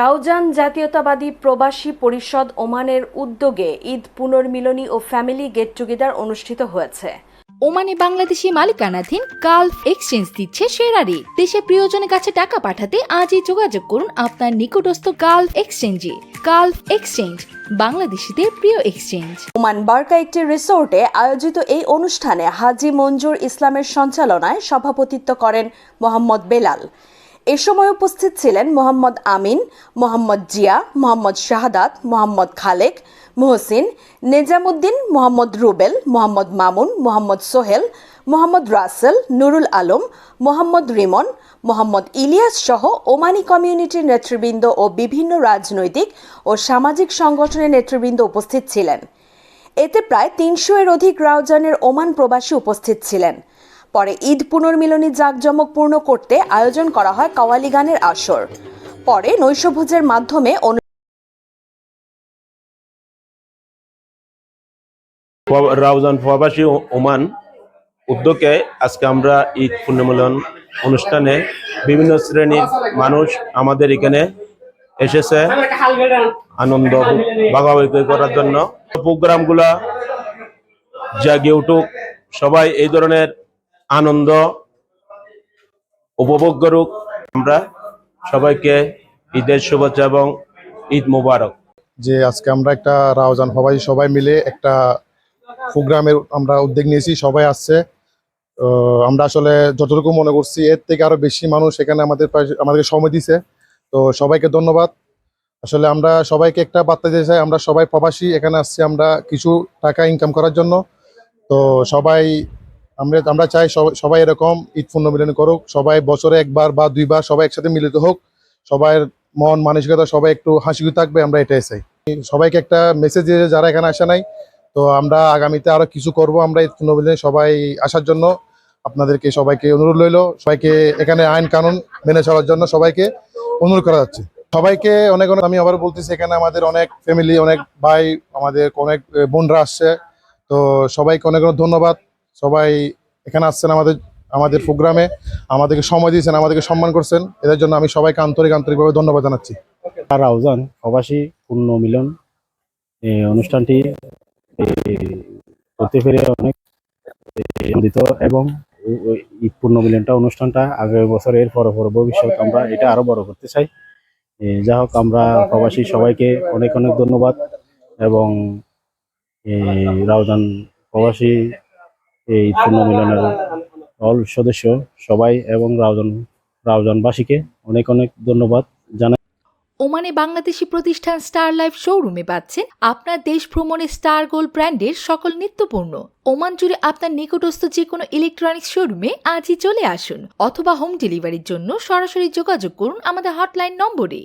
রাউজান জাতীয়তাবাদী প্রবাসী পরিষদ ওমানের উদ্যোগে ঈদ পুনর্মিলনী ও ফ্যামিলি গেট টুগেদার অনুষ্ঠিত হয়েছে। ওমানে বাংলাদেশি মালিকানাধীন গালফ এক্সচেঞ্জ দিচ্ছে সেরা রেট দেশে প্রিয়জনের কাছে টাকা পাঠাতে আজই যোগাযোগ করুন আপনার নিকটস্থ গালফ এক্সচেঞ্জে। গালফ এক্সচেঞ্জ বাংলাদেশিদের প্রিয় এক্সচেঞ্জ। ওমান বার্কা একটি রিসোর্টে আয়োজিত এই অনুষ্ঠানে হাজি মঞ্জুর ইসলামের সঞ্চালনায় সভাপতিত্ব করেন মোহাম্মদ বেলাল। এ সময় উপস্থিত ছিলেন মোহাম্মদ আমিন, মোহাম্মদ জিয়া, মোহাম্মদ শাহাদাত, মোহাম্মদ খালেক, মোহসিন, নেজামুদ্দিন, মোহাম্মদ রুবেল, মোহাম্মদ মামুন, মোহাম্মদ সোহেল, মোহাম্মদ রাসেল, নুরুল আলম, মোহাম্মদ রিমন, মোহাম্মদ ইলিয়াস সহ ওমানি কমিউনিটির নেতৃবৃন্দ ও বিভিন্ন রাজনৈতিক ও সামাজিক সংগঠনের নেতৃবৃন্দ উপস্থিত ছিলেন। এতে প্রায় তিনশো এর অধিক রাউজানের ওমান প্রবাসী উপস্থিত ছিলেন। পরে ঈদ পুনর্মিলনী জাঁকজমক পূর্ণ করতে আয়োজন করা হয় কাওয়ালি গানের আসর। পরে নৈশভোজের মাধ্যমে রাউজান প্রবাসী ওমান উদ্যোগে আজকে আমরা ঈদ পুনর্মিলন অনুষ্ঠানে বিভিন্ন শ্রেণির মানুষ আমাদের এখানে এসেছে। আনন্দ ভাগাভাগি করার জন্য। প্রোগ্রামগুলা জাগিয়ে উঠুক। সবাই এই ধরনের আনন্দ উপভোগ করুক। আমরা সবাইকে ঈদের শুভেচ্ছা এবং ঈদ মুবারক। যে আজকে আমরা একটা রাউজান সবাই সবাই মিলে একটা প্রোগ্রামের আমরা উদ্যোগ নিয়েছি, সবাই আসছে। আমরা আসলে যতটুকু মনে করছি, এর থেকে আরও বেশি মানুষ এখানে আমাদের আমাদেরকে সময় দিছে। তো সবাইকে ধন্যবাদ। আসলে আমরা সবাইকে একটা বার্তা দিতে চাই, আমরা সবাই প্রবাসী, এখানে আসছি আমরা কিছু টাকা ইনকাম করার জন্য। তো সবাই আমরা আমরা চাই সবাই- এরকম ঈদ পূর্ণ মিলন করুক, সবাই বছরে একবার বা দুইবার সবাই একসাথে মিলিত হোক সবাই মন মানসিকতা সবাই একটু হাসি থাকবে, আমরা এটাই চাই। সবাইকে একটা মেসেজ দিয়ে যারা এখানে আসে নাই, তো আমরা আগামীতে আরও কিছু করব আমরা এই নবীনে সবাই আসার জন্য। আপনাদেরকে সবাইকে অনুরোধ রইল, সবাইকে এখানে আইন কানুন মেনে চলার জন্য সবাইকে অনুরোধ করা যাচ্ছে। সবাইকে অনেক অনেক আমি আবার বলতেছি, এখানে আমাদের অনেক ফ্যামিলি অনেক ভাই, আমাদের অনেক বোনরা আসছে, তো সবাইকে অনেক অনেক ধন্যবাদ। সবাই এখানে আসছেন আমাদের আমাদের প্রোগ্রামে, আমাদেরকে সময় দিয়েছেন, আমাদেরকে সম্মান করছেন। এদের জন্য আমি সবাইকে আন্তরিক, আন্তরিকভাবে ধন্যবাদ জানাচ্ছি। আর রাউজান প্রবাসী পূর্ণ মিলন। অনুষ্ঠানটি করতে পেরে অনেক আনন্দিত এবং ঈদ পূর্ণ মিলনটা, অনুষ্ঠানটা আগামী বছরের পর পর ভবিষ্যৎ আমরা এটা আরও বড় করতে চাই। যা হোক, আমরা প্রবাসী সবাইকে অনেক অনেক ধন্যবাদ এবং রাউজান প্রবাসী এই ঈদ পূর্ণ অল সদস্য সবাই এবং রাউজান রাউজানবাসীকে অনেক অনেক ধন্যবাদ জানাই। ওমানে বাংলাদেশি প্রতিষ্ঠান স্টার লাইফ শোরুমে পাচ্ছেন আপনার দেশ ভ্রমণে স্টার গোল্ড ব্র্যান্ডের সকল নিত্যপণ্য ওমান জুড়ে আপনার নিকটস্থ যে কোনো ইলেকট্রনিক্স শোরুমে আজই চলে আসুন অথবা হোম ডেলিভারির জন্য সরাসরি যোগাযোগ করুন আমাদের হটলাইন নম্বরে।